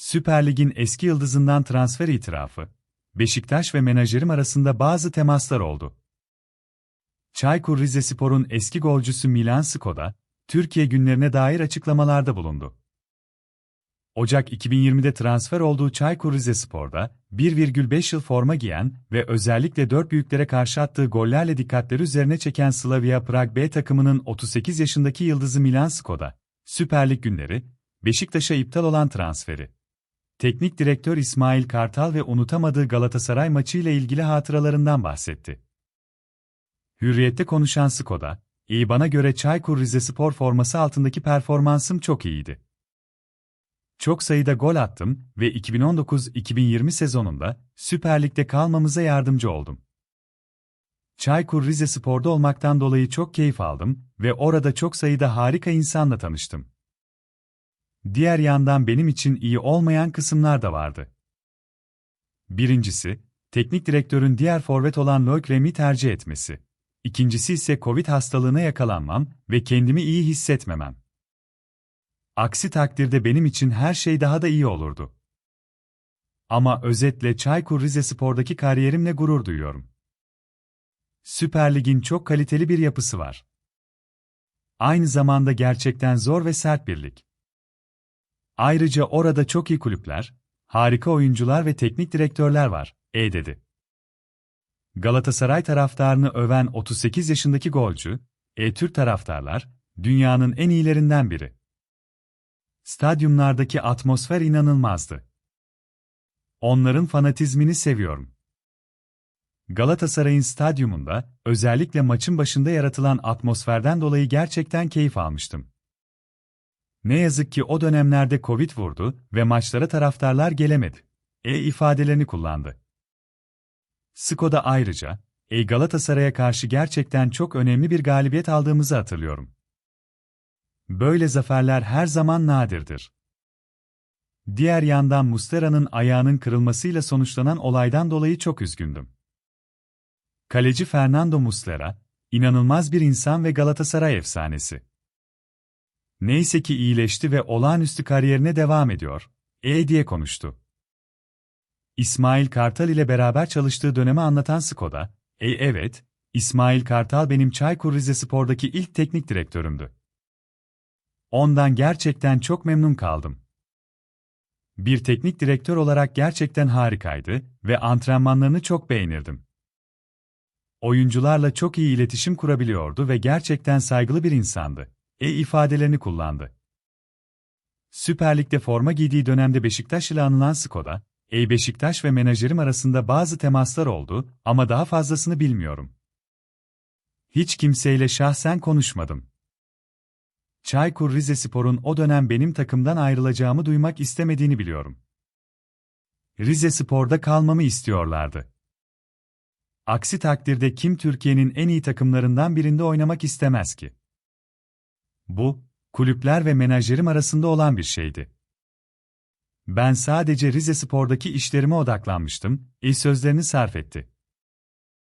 Süper Lig'in eski yıldızından transfer itirafı, Beşiktaş ve menajerim arasında bazı temaslar oldu. Çaykur Rizespor'un eski golcüsü Milan Skoda, Türkiye günlerine dair açıklamalarda bulundu. Ocak 2020'de transfer olduğu Çaykur Rizespor'da 1,5 yıl forma giyen ve özellikle dört büyüklere karşı attığı gollerle dikkatleri üzerine çeken Slavia Prag B takımının 38 yaşındaki yıldızı Milan Skoda, Süper Lig günleri, Beşiktaş'a iptal olan transferi. Teknik direktör İsmail Kartal ve unutamadığı Galatasaray maçıyla ilgili hatıralarından bahsetti. Hürriyette konuşan Skoda, iyi bana göre Çaykur Rizespor forması altındaki performansım çok iyiydi. Çok sayıda gol attım ve 2019-2020 sezonunda Süper Lig'de kalmamıza yardımcı oldum. Çaykur Rizespor'da olmaktan dolayı çok keyif aldım ve orada çok sayıda harika insanla tanıştım. Diğer yandan benim için iyi olmayan kısımlar da vardı. Birincisi, teknik direktörün diğer forvet olan Loic Rem'i tercih etmesi. İkincisi ise Covid hastalığına yakalanmam ve kendimi iyi hissetmemem. Aksi takdirde benim için her şey daha da iyi olurdu. Ama özetle Çaykur Rizespor'daki kariyerimle gurur duyuyorum. Süper Lig'in çok kaliteli bir yapısı var. Aynı zamanda gerçekten zor ve sert bir lig. Ayrıca orada çok iyi kulüpler, harika oyuncular ve teknik direktörler var, e dedi. Galatasaray taraftarını öven 38 yaşındaki golcü, e Türk taraftarlar, dünyanın en iyilerinden biri. Stadyumlardaki atmosfer inanılmazdı. Onların fanatizmini seviyorum. Galatasaray'ın stadyumunda, özellikle maçın başında yaratılan atmosferden dolayı gerçekten keyif almıştım. Ne yazık ki o dönemlerde Covid vurdu ve maçlara taraftarlar gelemedi. E ifadelerini kullandı. Skoda ayrıca, E Galatasaray'a karşı gerçekten çok önemli bir galibiyet aldığımızı hatırlıyorum. Böyle zaferler her zaman nadirdir. Diğer yandan Mustera'nın ayağının kırılmasıyla sonuçlanan olaydan dolayı çok üzgündüm. Kaleci Fernando Muslera, inanılmaz bir insan ve Galatasaray efsanesi. Neyse ki iyileşti ve olağanüstü kariyerine devam ediyor, e diye konuştu. İsmail Kartal ile beraber çalıştığı dönemi anlatan Skoda, e evet, İsmail Kartal benim Çaykur Rizespor'daki ilk teknik direktörümdü. Ondan gerçekten çok memnun kaldım. Bir teknik direktör olarak gerçekten harikaydı ve antrenmanlarını çok beğenirdim. Oyuncularla çok iyi iletişim kurabiliyordu ve gerçekten saygılı bir insandı. E ifadelerini kullandı. Süper Lig'de forma giydiği dönemde Beşiktaş ile anılan Skoda, Ey Beşiktaş ve menajerim arasında bazı temaslar oldu ama daha fazlasını bilmiyorum. Hiç kimseyle şahsen konuşmadım. Çaykur Rizespor'un o dönem benim takımdan ayrılacağımı duymak istemediğini biliyorum. Rizespor'da kalmamı istiyorlardı. Aksi takdirde kim Türkiye'nin en iyi takımlarından birinde oynamak istemez ki? Bu, kulüpler ve menajerim arasında olan bir şeydi. Ben sadece Rizespor'daki işlerime odaklanmıştım, iyi sözlerini sarf etti.